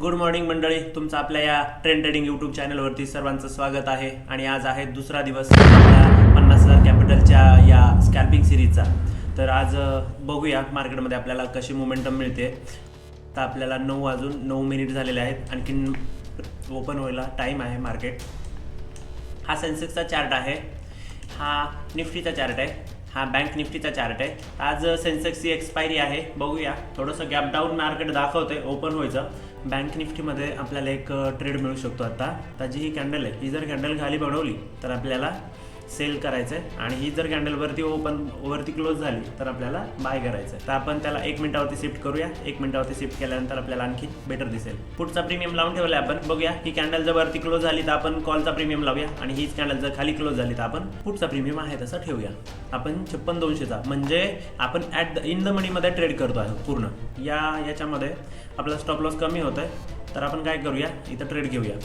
Good morning मंडळी तुमचं आपल्या या ट्रेंड ट्रेडिंग यूट्यूब चॅनलवरती सर्वांचं स्वागत आहे आणि आज आहे दुसरा दिवस आपल्या पन्नास हजार कॅपिटलच्या या स्कॅल्पिंग सिरीजचा तर आज बघूया मार्केटमध्ये आपल्याला कशी मोमेंटम मिळते. तर आपल्याला नऊ वाजून नऊ मिनिट झालेले आहेत. आणखीन ओपन व्हायला टाईम आहे मार्केट हा सेन्सेक्सचा चार्ट आहे. हा निफ्टीचा चार्ट आहे. हा बँक निफ्टीचा चार्ट आहे. आज uh, सेन्सेक्सची एक्सपायरी आहे. बघूया. थोडंसं गॅप डाऊन मार्केट दाखवते ओपन व्हायचं. बँक निफ्टीमध्ये आपल्याला एक uh, ट्रेड मिळू शकतो आता. त्याची ही कॅन्डल आहे. ही जर कॅन्डल खाली बनवली तर आपल्याला सेल करायचं आहे आणि ही जर कॅन्डल वरती ओपन वरती क्लोज झाली तर आपल्याला बाय करायचं आहे तर आपण त्याला एक मिनिटावरती शिफ्ट करूया. एक मिनिटावरती शिफ्ट केल्यानंतर आपल्याला आणखी बेटर दिसेल. पुढचा प्रीमियम लावून ठेवला आपण. बघूया ही कॅन्डल जर वरती क्लोज झाली तर आपण कॉलचा प्रीमियम लावूया. आणि हीच कॅन्डल जर खाली क्लोज झाली तर आपण पुढचा प्रीमियम आहे तसा ठेवूया. आपण छप्पन दोनशेचा म्हणजे आपण ॲट द इन द मनीमध्ये ट्रेड करतो आहे पूर्ण. या याच्यामध्ये आपला स्टॉप लॉस कमी होत आहे तर आपण काय करूया? इथं ट्रेड घेऊया.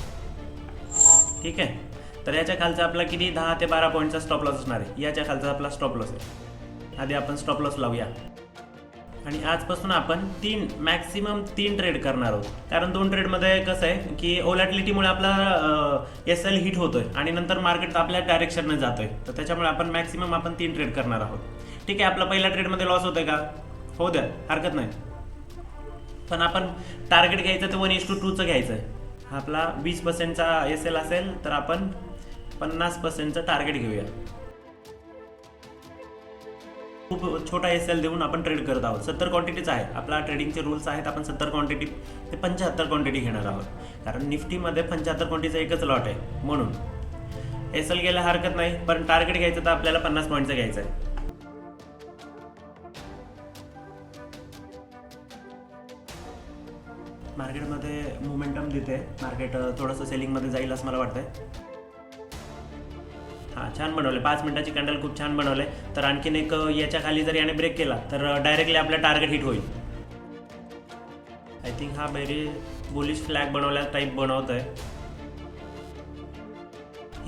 ठीक आहे? तर याच्या खालचा आपला किती? दहा ते बारा पॉईंटचा स्टॉप लॉस असणार आहे. याच्या खालचा आपला स्टॉप लॉस आहे. आधी आपण स्टॉप लॉस लावूया. आणि आजपासून आपण तीन मॅक्सिमम तीन ट्रेड करणार आहोत. कारण दोन ट्रेडमध्ये कसं आहे की ओलॅटिलिटीमुळे आपला एस एल हिट होतोय आणि नंतर मार्केट आपल्या डायरेक्शनने जातोय. तर त्याच्यामुळे आपण मॅक्सिमम आपण तीन ट्रेड करणार आहोत. ठीक आहे आपला पहिल्या ट्रेडमध्ये लॉस होतोय का? हो द्या हरकत नाही. पण आपण टार्गेट घ्यायचं तर वन इज टू टूचं घ्यायचं आहे आपला वीस पर्सेंटचा एस एल असेल तर आपण पन्नास पर्सेंटचं टार्गेट घेऊया. खूप छोटा एस एल देऊन आपण ट्रेड करत आहोत. सत्तर क्वांटिटीच आहे आपला ट्रेडिंगचे रूल्स आहेत. आपण सत्तर क्वांटिटी ते पंच्याहत्तर क्वांटिटी घेणार आहोत. कारण निफ्टीमध्ये पंच्याहत्तर क्वांटिटीचा एकच लॉट आहे. म्हणून एस एल गेला हरकत नाही. पण टार्गेट घ्यायचं तर आपल्याला पन्नास पॉईंटचं घ्यायचं आहे. मार्केटमध्ये मुमेंटम देते. मार्केट थोडंसं सेलिंगमध्ये जाईल असं मला वाटतंय. हां छान बनवले पाच मिनिटाची कॅन्डल खूप छान बनवले तर आणखीन एक याच्या खाली जर याने ब्रेक केला तर डायरेक्टली आपला टार्गेट हिट होईल. आय थिंक हा बेरी बुलिश फ्लॅग बनवल्या टाईप बनवत आहे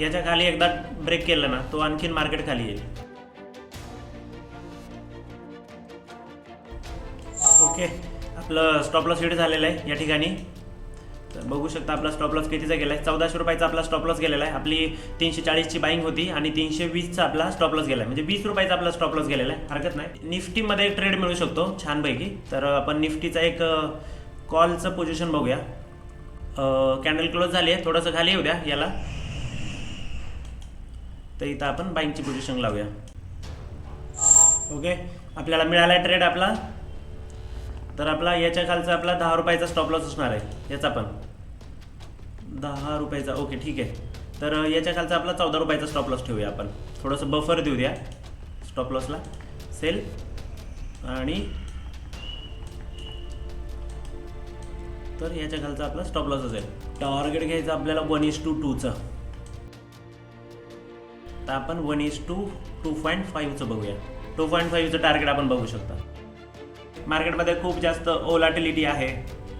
याच्या खाली एकदा ब्रेक केलं ना तो आणखीन मार्केट खाली येईल. ओके आपलं स्टॉप लॉस हिट झालेलं आहे या ठिकाणी. तर बघू शकता आपला स्टॉप लॉस कितीचा गेला आहे चौदाशे रुपयाचा आपला स्टॉप लॉस गेलेला आहे. आपली तीनशे चाळीसची बाईंग होती आणि तीनशे वीसचा आपला स्टॉप लॉस गेला आहे म्हणजे वीस रुपयाचा आपला स्टॉप लॉस गेलेला आहे. हरकत नाही. निफ्टीमध्ये एक ट्रेड मिळू शकतो छानपैकी. तर आपण निफ्टीचा एक कॉलचं पोझिशन बघूया. कॅन्डल क्लोज झाली आहे. थोडंसं खाली येऊ द्या याला. तर इथं आपण बाईंगची पोझिशन लावूया. ओके आपल्याला मिळाला आहे ट्रेड आपला. तर आपला याच्या खालचा आपला दहा रुपयाचा स्टॉप लॉस असणार आहे. याचा पण. दहा रुपयाचा ओके ठीक आहे. तर याच्या खालचा आपला चौदा रुपयाचा स्टॉप लॉस ठेवूया आपण. थोडंसं बफर देऊ द्या स्टॉप लॉसला सेल आणि तर याच्या खालचा आपला स्टॉप लॉस असेल. टार्गेट घ्यायचं आपल्याला वन इज टू टूचं तर आपण one is two two point फाईव्हचं बघूया. टू पॉईंट फाईव्हचं टार्गेट आपण बघू शकता. मार्केटमध्ये खूप जास्त ओलाटिलिटी आहे.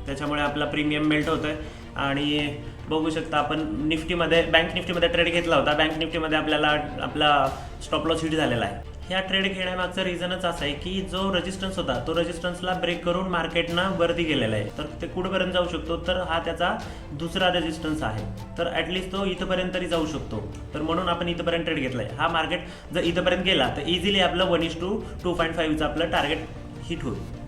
त्याच्यामुळे आपला प्रीमियम मेल्ट होतोय. आणि बघू शकता आपण निफ्टीमध्ये बँक निफ्टीमध्ये ट्रेड घेतला होता. बँक निफ्टीमध्ये आपल्याला आपला स्टॉप लॉस हिट झालेला आहे. ह्या ट्रेड घेण्यामागचं रिझनच असं आहे की जो रेजिस्टन्स होता तो रेजिस्टन्सला ब्रेक करून मार्केटनं वरती गेलेला आहे. तर ते कुठपर्यंत जाऊ शकतो? तर हा त्याचा दुसरा रेजिस्टन्स आहे. तर ॲटलिस्ट तो इथंपर्यंत तरी जाऊ शकतो. तर म्हणून आपण इथंपर्यंत ट्रेड घेतला आहे हा मार्केट जर इथंपर्यंत गेला तर इझिली आपलं one is two two point फाईव्हचं आपलं टार्गेट हिट होईल.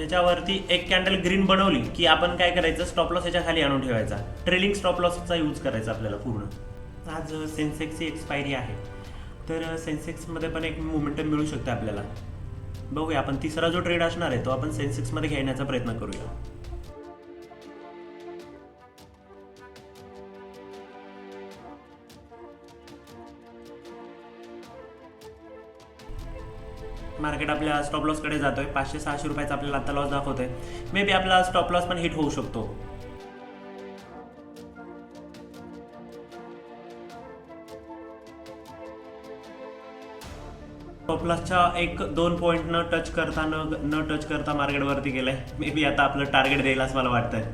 ह्याच्यावरती एक कॅन्डल ग्रीन बनवली की आपण काय करायचं? स्टॉप लॉस याच्या खाली आणून ठेवायचा. ट्रेलिंग स्टॉप लॉसचा यूज करायचा आपल्याला पूर्ण. आज सेन्सेक्सची एक्सपायरी आहे. तर सेन्सेक्समध्ये पण एक मोमेंटम मिळू शकतं आपल्याला. बघूया आपण तिसरा जो ट्रेड असणार आहे तो आपण सेन्सेक्समध्ये घेण्याचा प्रयत्न करूया. मार्केट आपल्या स्टॉप लॉसकडे जातोय. पाचशे सहाशे रुपयाचा आपल्याला आता लॉस दाखवतोय. मे बी आपला स्टॉप लॉस पण हिट होऊ शकतो. स्टॉप लॉसच्या एक दोन पॉईंट न टच करता न न टच करता मार्केटवरती गेलाय. मे बी आता आपलं टार्गेट द्यायलाच असं मला वाटतंय.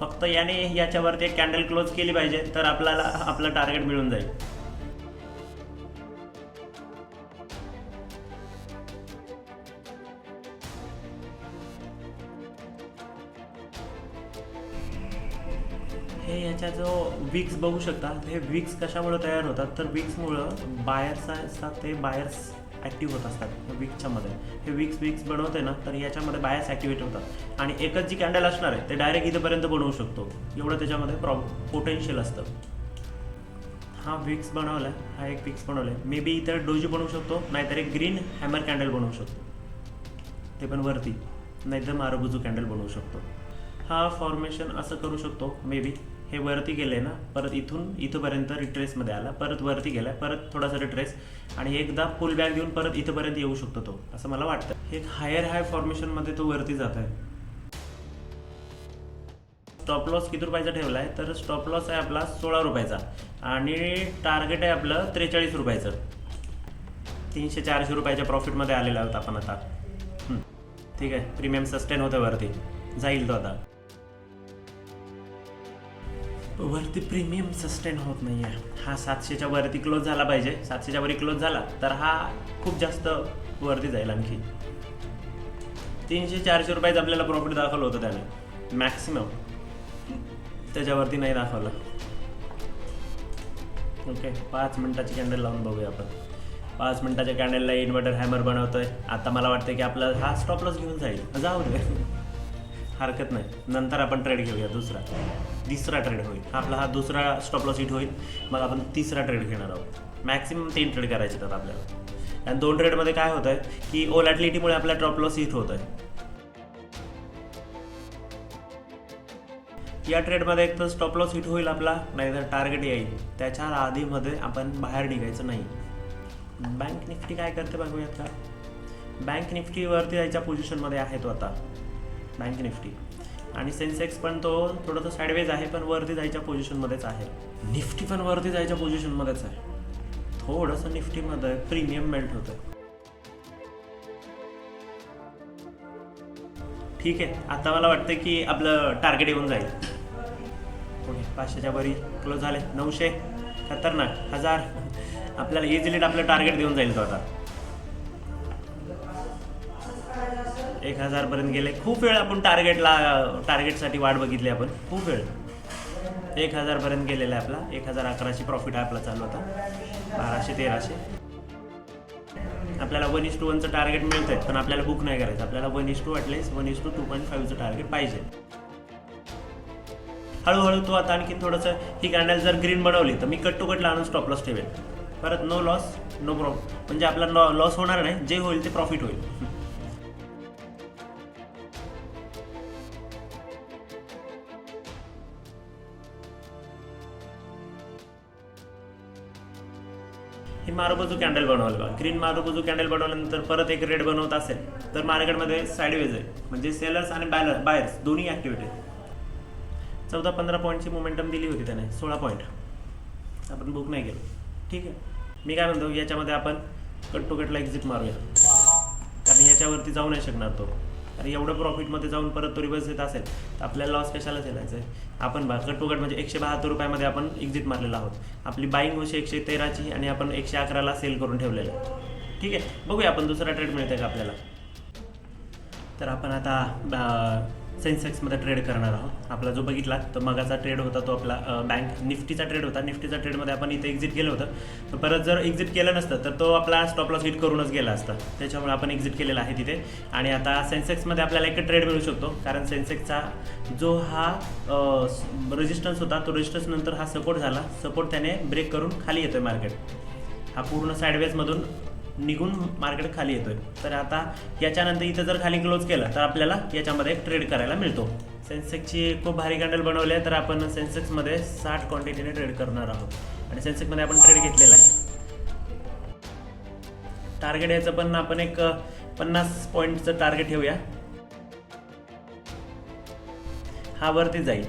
फक्त याने याच्यावरती एक कॅन्डल क्लोज केली पाहिजे तर आपल्याला आपलं टार्गेट मिळून जाईल. हे जो विक्स बघू शकता हे विक्स कशामुळे तयार होतात? तर विक्समुळं बायर्स असतात ते बायर्स ॲक्टिव्ह होत असतात विक्सच्या मध्ये हे विक्स विक्स बनवते ना तर याच्यामध्ये बायर्स ॲक्टिवेट होतात. आणि एकच जी कॅन्डल असणार आहे ते डायरेक्ट इथंपर्यंत बनवू शकतो. एवढं त्याच्यामध्ये प्रॉ पोटेन्शियल असतं. हा विक्स बनवला हा एक विक्स बनवलाय. मे बी इतर डोजी बनवू शकतो नाहीतर एक ग्रीन हॅमर कॅन्डल बनवू शकतो. ते पण वरती. नाहीतर मारबुजू कॅन्डल बनवू शकतो. हा फॉर्मेशन असं करू शकतो मे बी हे वरती गेले ना परत इथून इथंपर्यंत रिट्रेसमध्ये आला परत वरती गेला परत थोडासा रिट्रेस आणि एकदा फुल बॅग देऊन परत इथंपर्यंत येऊ शकतो तो असं मला वाटतं. एक हायर हाय फॉर्मेशनमध्ये तो वरती जात आहे. स्टॉप लॉस किती रुपयाचा ठेवला आहे तर स्टॉप लॉस आहे आपला सोळा रुपयाचा आणि टार्गेट आहे आपलं त्रेचाळीस रुपयाचं. तीनशे चारशे रुपयाच्या प्रॉफिटमध्ये आलेला आहोत आपण आता. ठीक आहे. प्रीमियम सस्टेन होतं वरती. जाईल तो आता. वरती प्रीमियम सस्टेन होत नाही आहे हा सातशेच्या वरती क्लोज झाला पाहिजे. सातशेच्या वरी क्लोज झाला तर हा खूप जास्त वरती जाईल आणखी. तीनशे चारशे रुपयाचं आपल्याला प्रॉफिट दाखवलं होतं त्याने. मॅक्सिमम त्याच्यावरती नाही दाखवलं. ओके पाच मिनिटाची कॅन्डल लावून बघूया आपण. पाच मिनिटाच्या कॅन्डलला इन्व्हर्टर हॅमर बनवतोय. आता मला वाटतं की आपला हा स्टॉपलॉस घेऊन जाईल. जाऊ दे. हरकत नाही. नंतर आपण ट्रेड घेऊया दुसरा. तिसरा ट्रेड होईल. आपला हा दुसरा स्टॉप लॉस हिट होईल. मग आपण तिसरा ट्रेड घेणार आहोत. मॅक्सिमम तीन ट्रेड करायचे तर आपल्याला. आणि दोन ट्रेडमध्ये काय होत आहे की ओलॅटिलिटीमुळे आपला ड्रॉप लॉस हिट होत आहे या ट्रेडमध्ये एक तर स्टॉप लॉस हिट होईल आपला नाहीतर टार्गेट येईल. त्याच्या आधीमध्ये आपण बाहेर निघायचं नाही. बँक निफ्टी काय करते बघूयात का बँक निफ्टीवरती जायच्या पोझिशनमध्ये आहे तो आता. बँक निफ्टी आणि सेन्सेक्स पण तो थोडंसं साईडवेज आहे पण वरती जायच्या पोझिशनमध्येच आहे. निफ्टी पण वरती जायच्या पोझिशनमध्येच आहे. थोडंसं निफ्टीमध्ये प्रीमियम मेल्ट होतं. ठीक आहे आता मला वाटतं की आपलं टार्गेट येऊन जाईल. ओके पाचशेच्या वरी क्लोज झाले. नऊशे खतरनाक हजार. आपल्याला इझिली आपलं टार्गेट देऊन जाईल तो आता. एक हजारपर्यंत गेले. खूप वेळ आपण टार्गेटला टार्गेटसाठी वाट बघितली आपण. खूप वेळ. एक हजारपर्यंत गेलेला आहे आपला. एक हजार अकराशे प्रॉफिट आहे आपला चालू होता बाराशे तेराशे. आपल्याला वन इस टू वनचं टार्गेट मिळतंय पण आपल्याला बुक नाही करायचं. आपल्याला one is two at least one is two two point फाईव्हचं target पाहिजे. हळूहळू तो आता आणखी थोडंसं ही कॅन्डल जर ग्रीन बनवली तर मी कट टू कट आणून स्टॉप लॉस ठेवेल. परत नो लॉस नो प्रॉफिट म्हणजे आपला लॉ लॉस होणार नाही. जे होईल ते प्रॉफिट होईल. ही मारोबाजू कॅन्डल बनवाल बा ग्रीन मारोबाजू कॅन्डल बनवल्यानंतर परत एक रेड बनवत असेल तर मार्केटमध्ये साईडवेज आहे. म्हणजे सेलर्स आणि बॅलर बायर्स दोन्ही ॲक्टिव्हिटी आहेत. चौदा पंधरा पॉईंटची मोमेंटम दिली होती त्याने सोळा पॉईंट आपण बुक नाही केलं. ठीक आहे. मी काय म्हणतो याच्यामध्ये आपण कट टू कटला एक्झिट मारूया. कारण याच्यावरती जाऊ नाही शकणार तो. आणि एवढं प्रॉफिटमध्ये जाऊन परत तो रिवर्स येत असेल तर आपल्याला लॉस कशाला झेलायचं आहे आपण बा म्हणजे एकशे बहात्तर रुपयामध्ये आपण एक्झिट मारलेला आहोत. आपली बाईंग होशी एकशे तेराची आणि आपण एकशे अकराला सेल करून ठेवलेलं आहे. ठीक आहे बघूया आपण दुसरा ट्रेड मिळतंय का आपल्याला. तर आपण आता सेन्सेक्समध्ये ट्रेड करणार आहोत. आपला जो बघितला तो मगाचा ट्रेड होता तो आपला बँक निफ्टीचा ट्रेड होता. निफ्टीचा ट्रेडमध्ये आपण इथे एक्झिट केलं होतं. तर परत जर एक्झिट केलं नसतं तर तो आपला स्टॉप लॉस हिट करूनच गेला असता. त्याच्यामुळे आपण एक्झिट केलेला आहे तिथे. आणि आता सेन्सेक्समध्ये आपल्याला एक ट्रेड मिळू शकतो. कारण सेन्सेक्सचा जो हा रेजिस्टन्स होता तो रेजिस्टन्स नंतर हा सपोर्ट झाला. सपोर्ट त्याने ब्रेक करून खाली येतोय मार्केट हा पूर्ण साईडवेजमधून निघून मार्केट खाली येतोय. तर आता याच्यानंतर इथं जर खाली क्लोज केलं तर आपल्याला याच्यामध्ये एक ट्रेड करायला मिळतो. सेन्सेक्सची खूप भारी कॅन्डल बनवली आहे तर आपण सेन्सेक्समध्ये साठ क्वांटिटीने ट्रेड करणार आहोत. आणि सेन्सेक्समध्ये आपण ट्रेड घेतलेला आहे. टार्गेट याचं पण आपण एक पन्नास पॉईंटचं टार्गेट ठेवूया. हा वरती जाईल.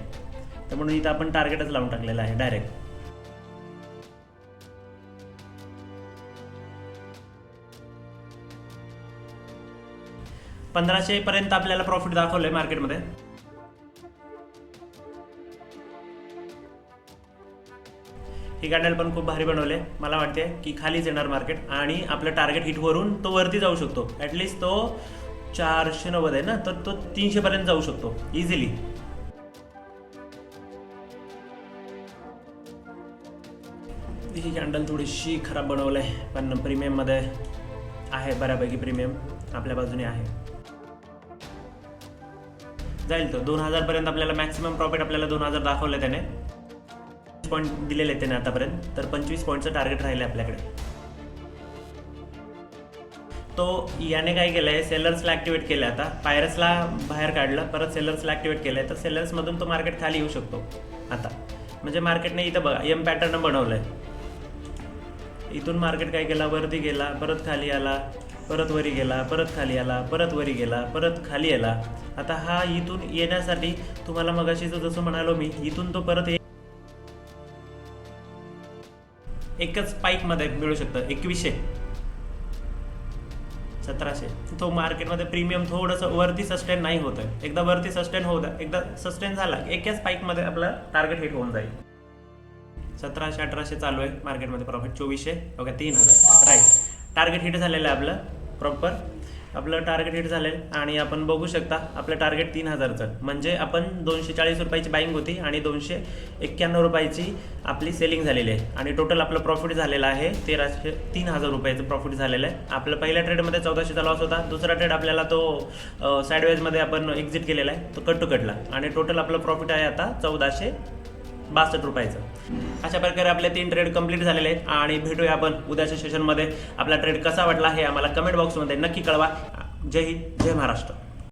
तर म्हणून इथं आपण टार्गेटच लावून टाकलेलं आहे डायरेक्ट पंधराशे पर्यंत आपल्याला प्रॉफिट दाखवलंय मार्केटमध्ये ही कॅन्डल पण खूप भारी बनवले मला वाटते की खालीच येणार मार्केट आणि आपलं टार्गेट हिटवरून तो वरती जाऊ शकतो. ॲटलिस्ट तो चारशे नव्वद आहे ना? तर तो तीनशे पर्यंत जाऊ शकतो. इझिली ही कॅन्डल थोडीशी खराब बनवलं आहे पण प्रीमियममध्ये आहे बऱ्यापैकी प्रीमियम आपल्या बाजूने आहे. जाईल तो. दोन हजारपर्यंत आपल्याला मॅक्सिमम प्रॉफिट आपल्याला दोन हजार दाखवलं त्याने. पॉईंट दिलेले आहेत त्याने आतापर्यंत. तर पंचवीस पॉईंटचं टार्गेट राहिलं आपल्याकडे. तो याने काय केलंय? सेलर्सला ऍक्टिवेट केलं आता. पायरसला बाहेर काढलं. परत सेलर्सला ऍक्टिवेट केलंय. तर सेलर्समधून तो मार्केट खाली येऊ शकतो. आता. म्हणजे मार्केटने इथं बघा एम पॅटर्न बनवलंय. इथून मार्केट काय केला? वरती गेला. परत खाली आला. परत वरी गेला परत खाली आला परत वरी गेला परत खाली आला. आता हा इथून येण्यासाठी तुम्हाला मगाशी जसं म्हणालो मी इथून तो परत ये- एकच स्पाईकमध्ये मिळू शकतं एकवीसशे. सतराशे. तो मार्केटमध्ये प्रीमियम थोडंसं वरती सस्टेन नाही होत आहे. एकदा वरती सस्टेन होत एकदा सस्टेन झाला एकाच स्पाईकमध्ये आपला टार्गेट हिट होऊन जाईल. सतराशे अठराशे चालू आहे मार्केटमध्ये प्रॉफिट चोवीसशे ओके तीन हजार. राईट टार्गेट हिट झालेलं आहे आपलं प्रॉपर आपलं टार्गेट हिट झालेलं. आणि आपण बघू शकता आपलं टार्गेट तीन हजारचं. म्हणजे आपण दोनशे चाळीस रुपयाची बाईंग होती आणि दोनशे एक्क्याण्णव रुपयाची आपली सेलिंग झालेली आहे. आणि टोटल आपलं प्रॉफिट झालेलं आहे तेराशे तीन हजार रुपयाचं प्रॉफिट झालेलं आहे. आपलं पहिल्या ट्रेडमध्ये चौदाशेचा लॉस होता. दुसरा ट्रेड आपल्याला तो साईडवेजमध्ये आपण एक्झिट केलेला आहे. तो कट टू कटला आणि टोटल आपलं प्रॉफिट आहे आता चौदाशे बासष्ट रुपयाचं. अशा प्रकारे आपले तीन ट्रेड कंप्लीट झालेले आहेत आणि भेटूया आपण उद्याच्या सेशनमध्ये आपला ट्रेड कसा वाटला हे आम्हाला कमेंट बॉक्समध्ये नक्की कळवा. जय हिंद जय महाराष्ट्र.